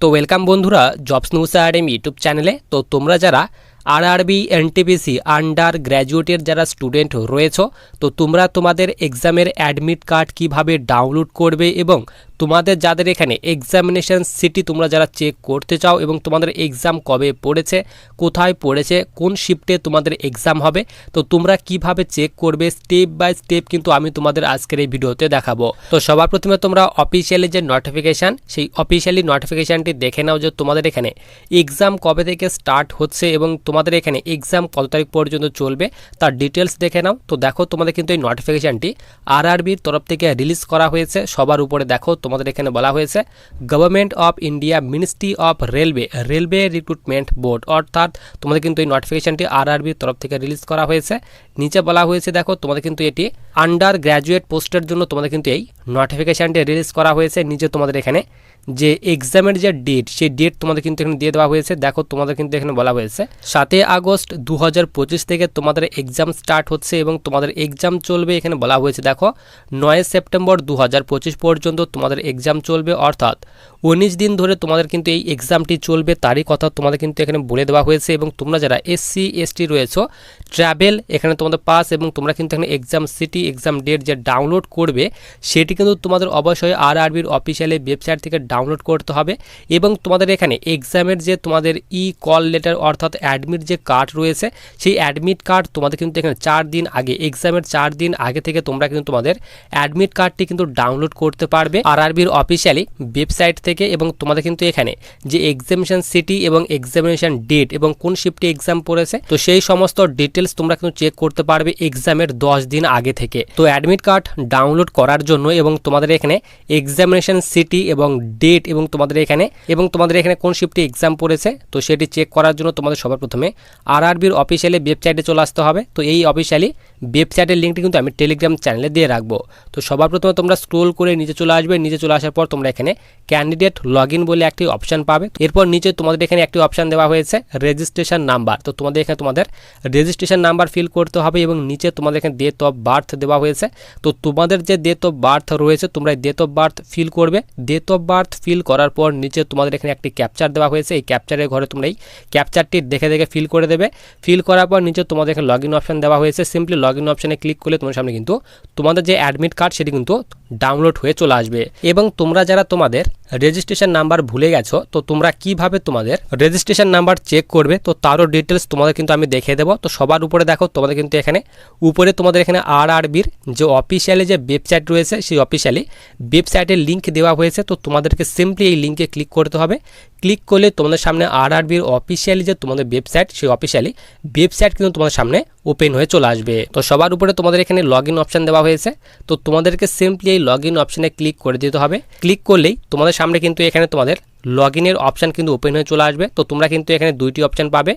তো ওয়েলকাম বন্ধুরা jobs news RM YouTube চ্যানেলে তো তোমরা যারা আরআরবি এনটিপিসি আন্ডার গ্র্যাজুয়েটের যারা স্টুডেন্ট রয়েছ, তো তোমরা তোমাদের এক্সামের অ্যাডমিট কার্ড কীভাবে ডাউনলোড করবে এবং তোমাদের যাদের এখানে এক্সামিনেশন সিটি তোমরা যারা চেক করতে চাও এবং তোমাদের এক্সাম কবে পড়েছে, কোথায় পড়েছে, কোন শিফটে তোমাদের এক্সাম হবে, তো তোমরা কীভাবে চেক করবে স্টেপ বাই স্টেপ কিন্তু আমি তোমাদের আজকের এই ভিডিওতে দেখাবো। তো সবার প্রথমে তোমরা অফিসিয়ালি যে নোটিফিকেশান সেই অফিসিয়ালি নোটিফিকেশানটি দেখে নাও যে তোমাদের এখানে এক্সাম কবে থেকে স্টার্ট হচ্ছে এবং তোমাদের এখানে এক্সাম কত তারিখ পর্যন্ত চলবে, তার ডিটেলস দেখে নাও। তো দেখো তোমাদের কিন্তু এই নোটিফিকেশানটি আরআরবির তরফ থেকে রিলিজ করা হয়েছে, সবার উপরে দেখো তোমাদের এখানে বলা হয়েছে government of India ministry of railway railway recruitment board অর্থাৎ তোমাদের কিন্তু এই নোটিফিকেশানটি আরআরবির তরফ থেকে রিলিজ করা হয়েছে। নিচে বলা হয়েছে, দেখো, তোমাদের কিন্তু এটি আন্ডার গ্র্যাজুয়েট পোস্টের জন্য তোমাদের কিন্তু এই নোটিফিকেশানটি রিলিজ করা হয়েছে। নিচে তোমাদের এখানে যে এক্সামের যে ডেট সেই ডেট তোমাদের কিন্তু এখানে দিয়ে দেওয়া হয়েছে। দেখো, তোমাদের কিন্তু এখানে বলা হয়েছে, সাতই আগস্ট দু হাজার পঁচিশ থেকে তোমাদের এক্সাম স্টার্ট হচ্ছে এবং তোমাদের এক্সাম চলবে। এখানে বলা হয়েছে, দেখো, নয় সেপ্টেম্বর দু হাজার পঁচিশ পর্যন্ত তোমাদের এক্সাম চলবে, অর্থাৎ উনিশ দিন ধরে তোমাদের কিন্তু এই এক্সামটি চলবে, তারই কথা তোমাদের কিন্তু এখানে বলে দেওয়া হয়েছে এবং তোমরা যারা এসসি এসটি রয়েছো ট্রাভেল এখানে তোমাদের পাস এবং তোমরা কিন্তু এখানে এক্সাম সিটি এক্সাম ডেট যে ডাউনলোড করবে, সেটি কিন্তু তোমাদের অবশ্যই আর আরবির অফিসিয়ালি ওয়েবসাইট থেকে ডাউনলোড করতে হবে এবং তোমাদের এখানে এক্সামের যে তোমাদের ই কল লেটার অর্থাৎ অ্যাডমিট যে কার্ড রয়েছে, সেই অ্যাডমিট কার্ড তোমাদের কিন্তু এখানে চার দিন আগে এক্সামের চার দিন আগে থেকে তোমরা কিন্তু তোমাদের অ্যাডমিট কার্ডটি কিন্তু ডাউনলোড করতে পারবে। আর আরবির অফিসিয়ালি ওয়েবসাইট থেকে এবং তোমাদের কিন্তু এখানে যে এক্সামিনেশন সিটি এবং এক্সামিনেশন ডেট এবং কোন শিফটে এক্সাম পড়েছে, তো সেই সমস্ত ডিটেলস তোমরা কিন্তু চেক করতে পারবে এক্সামের দশ দিন আগে থেকে। তো অ্যাডমিট কার্ড ডাউনলোড করার জন্য এবং তোমাদের এখানে এক্সামিনেশন সিটি এবং ডেট এবং তোমাদের এখানে, এবং তোমাদের এখানে কোন শিফটে এক্সাম পড়েছে, তো সেটি চেক করার জন্য তোমাদের সবার প্রথমে আর আরবির অফিসিয়ালি ওয়েবসাইটে চলে আসতে হবে। তো এই অফিসিয়ালি ওয়েবসাইটের লিঙ্কটি কিন্তু আমি টেলিগ্রাম চ্যানেলে দিয়ে রাখব। তো সবার প্রথমে তোমরা স্ক্রোল করে নিচে চলে আসবে, নিচে চলে আসার পর তোমরা এখানে ক্যান্ডিডেট লগ বলে একটি অপশান পাবে। এরপর নিচে তোমাদের এখানে একটি অপশান দেওয়া হয়েছে রেজিস্ট্রেশন নাম্বার তো তোমাদের এখানে তোমাদের রেজিস্ট্রেশন নাম্বার ফিল করতে হবে এবং নিচে তোমাদের এখানে ডেট অফ বার্থ দেওয়া হয়েছে। তো তোমাদের যে ডেট অফ বার্থ রয়েছে, তোমরা ডেট অফ বার্থ ফিল করবে। ডেট অফ বার্থ ফিল করার পর নিচে তোমাদের এখানে একটি ক্যাপচার দেওয়া হয়েছে। এই ক্যাপচারের ঘরে তোমরা এই ক্যাপচারটি দেখে দেখে ফিল করে দেবে। ফিল করার পর নিচে তোমাদের এখানে লগ ইন অপশান দেওয়া হয়েছে। সিম্পলি লগ ইন অপশানে ক্লিক করলে তোমার সামনে কিন্তু তোমাদের যে অ্যাডমিট কার্ড সেটি কিন্তু ডাউনলোড হয়ে চলে আসবে। এবং তোমরা যারা তোমাদের রেজিস্ট্রেশন নাম্বার ভুলে গেছো, তো তোমরা কীভাবে তোমাদের রেজিস্ট্রেশন নাম্বার চেক করবে, তো তারও ডিটেলস তোমাদের কিন্তু আমি দেখিয়ে দেবো। তো সবার উপরে দেখো, তোমাদের কিন্তু এখানে, উপরে তোমাদের এখানে আর আরবির যে অফিসিয়ালি যে ওয়েবসাইট রয়েছে, সেই অফিসিয়ালি ওয়েবসাইটের লিঙ্ক দেওয়া হয়েছে। তো তোমাদেরকে সিম্পলি এই লিঙ্কে ক্লিক করতে হবে। ক্লিক করলে তোমাদের সামনে আর আরবির অফিসিয়ালি যে তোমাদের ওয়েবসাইট সেই অফিসিয়ালি ওয়েবসাইট কিন্তু তোমাদের সামনে ওপেন হয়ে চলে আসবে। তো সবার উপরে তোমাদের এখানে লগ ইন অপশান দেওয়া হয়েছে। তো তোমাদেরকে সিম্পলি এই লগ ইন অপশানে ক্লিক করে দিতে হবে। ক্লিক করলেই তোমাদের সামনে কিন্তু এখানে তোমাদের লগ ইনের অপশান কিন্তু ওপেন হয়ে চলে আসবে। তো তোমরা কিন্তু এখানে দুইটি অপশান পাবে।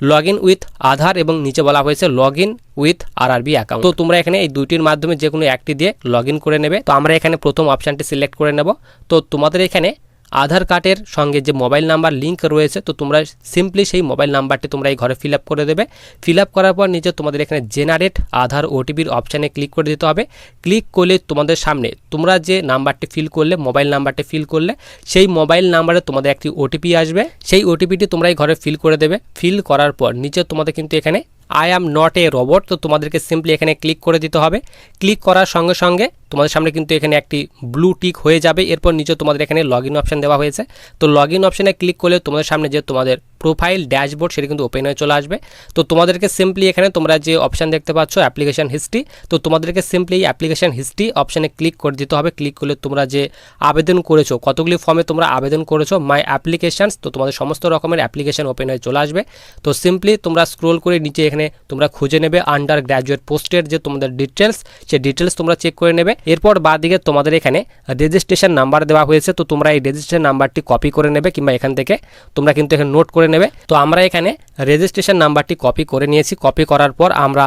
লগ ইন উইথ আধার এবং নিচে বলা হয়েছে লগ ইন উইথ আর আরবি অ্যাকাউন্ট তো তোমরা এখানে এই দুইটির মাধ্যমে যে কোনো একটি দিয়ে লগ করে নেবে। তো আমরা এখানে প্রথম অপশানটি সিলেক্ট করে নেব। তো তোমাদের এখানে আধার কার্ডের সঙ্গে যে মোবাইল নাম্বার লিঙ্ক রয়েছে, তো তোমরা সিম্পলি সেই মোবাইল নাম্বারটি তোমরা এই ঘরে ফিল করে দেবে। ফিল করার পর নিচে তোমাদের এখানে জেনারেট আধার ওটিপির অপশানে ক্লিক করে দিতে হবে। ক্লিক করলে তোমাদের সামনে তোমরা যে নাম্বারটি ফিল করলে, মোবাইল নাম্বারটি ফিল করলে, সেই মোবাইল নাম্বারে তোমাদের একটি ওটিপি আসবে। সেই ওটিপিটি তোমরা এই ঘরে ফিল করে দেবে। ফিল করার পর নিচে তোমাদের কিন্তু এখানে I am not a robot তো তোমাদেরকে সিম্পলি এখানে ক্লিক করে দিতে হবে। ক্লিক করার সঙ্গে সঙ্গে তোমাদের সামনে কিন্তু এখানে একটি ব্লু টিক হয়ে যাবে। এরপর নিচে তোমাদের এখানে লগ ইন অপশান দেওয়া হয়েছে। তো লগ ইন অপশানে ক্লিক করলে তোমাদের সামনে যে তোমাদের প্রোফাইল ড্যাশবোর্ড সেটা কিন্তু ওপেন হয়ে চলে আসবে। তো তোমাদেরকে সিম্পলি এখানে তোমরা যে অপশান দেখতে পাচ্ছ অ্যাপ্লিকেশান হিস্ট্রি তো তোমাদেরকে সিম্পলি অ্যাপ্লিকেশান হিস্ট্রি অপশানে ক্লিক করে দিতে হবে। ক্লিক করলে তোমরা যে আবেদন করেছ, কতগুলি ফর্মে তোমরা আবেদন করেছ মাই অ্যাপ্লিকেশানস তো তোমাদের সমস্ত রকমের অ্যাপ্লিকেশান ওপেন হয়ে চলে আসবে। তো সিম্পলি তোমরা স্ক্রোল করে নিচে এখানে তোমরা খুঁজে নেবে আন্ডার গ্র্যাজুয়েট পোস্টের যে তোমাদের ডিটেলস সে ডিটেলস তোমরা চেক করে নেবে। এরপর বাদিকে তোমাদের এখানে রেজিস্ট্রেশন নাম্বার দেওয়া হয়েছে, তো তোমরা এই রেজিস্ট্রেশন নাম্বারটি কপি করে নেবে কিংবা এখান থেকে তোমরা কিন্তু এখানে নোট করে নেবে। তো আমরা এখানে রেজিস্ট্রেশন নাম্বারটি কপি করে নিয়েছি। কপি করার পর আমরা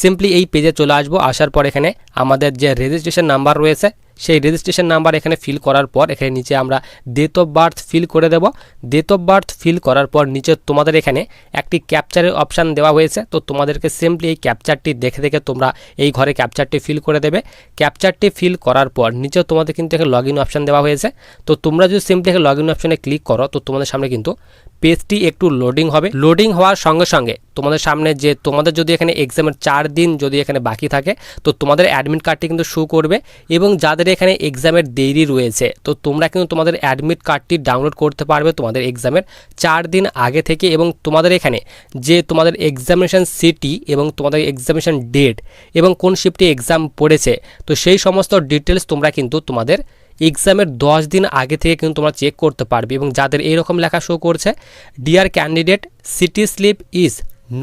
সিম্পলি এই পেজে চলে আসব। আসার পর এখানে আমাদের যে রেজিস্ট্রেশন নাম্বার রয়েছে সেই রেজিস্ট্রেশন নাম্বার এখানে ফিল করার পর, এখানে নিচে আমরা ডেট অফ বার্থ ফিল করে দেব। ডেট অফ বার্থ ফিল করার পর নিচে তোমাদের এখানে একটি ক্যাপচারের অপশান দেওয়া হয়েছে। তো তোমাদেরকে সিম্পলি এই ক্যাপচারটি দেখে দেখে তোমরা এই ঘরে ক্যাপচারটি ফিল করে দেবে। ক্যাপচারটি ফিল করার পর নিচে তোমাদের কিন্তু এখানে লগ ইন অপশান দেওয়া হয়েছে। তো তোমরা যদি সিম্পলি এখানে লগ ইন অপশানে ক্লিক করো, তো তোমাদের সামনে কিন্তু পেজটি একটু লোডিং হবে। লোডিং হওয়ার সঙ্গে সঙ্গে তোমাদের সামনে যে তোমাদের যদি এখানে এক্সামের চার দিন যদি এখানে বাকি থাকে, তো তোমাদের অ্যাডমিট কার্ডটি কিন্তু শো করবে। এবং যাদের এখানে এক্সামের দেরি রয়েছে। তো তোমরা কিন্তু তোমাদের অ্যাডমিট কার্ডটি ডাউনলোড করতে পারবে তোমাদের এক্সামের চার দিন আগে থেকে এবং তোমাদের এখানে যে তোমাদের এক্সামিনেশন সিটি এবং তোমাদের এক্সামিনেশন ডেট এবং কোন শিফটে এক্সাম পড়েছে, তো সেই সমস্ত ডিটেলস তোমরা কিন্তু তোমাদের এক্সামের দশ দিন আগে থেকে কিন্তু তোমরা চেক করতে পারবে এবং যাদের এরকম লেখা শো করছে dear candidate city slip is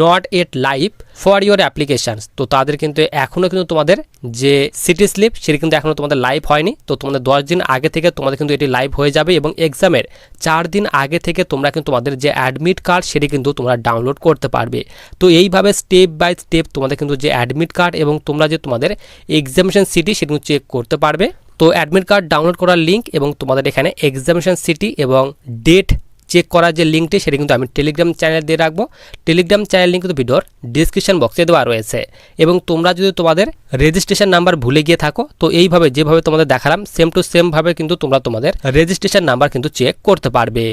not yet live for your applications তো তাদের কিন্তু এখনও কিন্তু তোমাদের যে সিটি স্লিপ সেটি কিন্তু এখনও তোমাদের লাইভ হয়নি। তো তোমাদের দশ দিন আগে থেকে তোমাদের কিন্তু এটি লাইভ হয়ে যাবে এবং এক্সামের চার দিন আগে থেকে তোমরা কিন্তু তোমাদের যে অ্যাডমিট কার্ড সেটি কিন্তু তোমরা ডাউনলোড করতে পারবে। তো এইভাবে স্টেপ বাই স্টেপ তোমাদের কিন্তু যে অ্যাডমিট কার্ড এবং তোমরা যে তোমাদের এক্সামিনেশন সিটি সেটি চেক করতে পারবে। তো অ্যাডমিট কার্ড ডাউনলোড করার লিঙ্ক এবং তোমাদের এখানে এক্সামিনেশন সিটি এবং ডেট চেক করার যে লিঙ্কটি সেটা কিন্তু আমি টেলিগ্রাম চ্যানেল দিয়ে রাখব। টেলিগ্রাম চ্যানেল লিঙ্ক কিন্তু ভিডিওর ডিসক্রিপশন বক্সে দেওয়া রয়েছে। এবং তোমরা যদি তোমাদের রেজিস্ট্রেশন নাম্বার ভুলে গিয়ে থাকো, তো এইভাবে যেভাবে তোমাদের দেখালাম সেম টু সেমভাবে কিন্তু তোমরা তোমাদের রেজিস্ট্রেশন নাম্বার কিন্তু চেক করতে পারবে।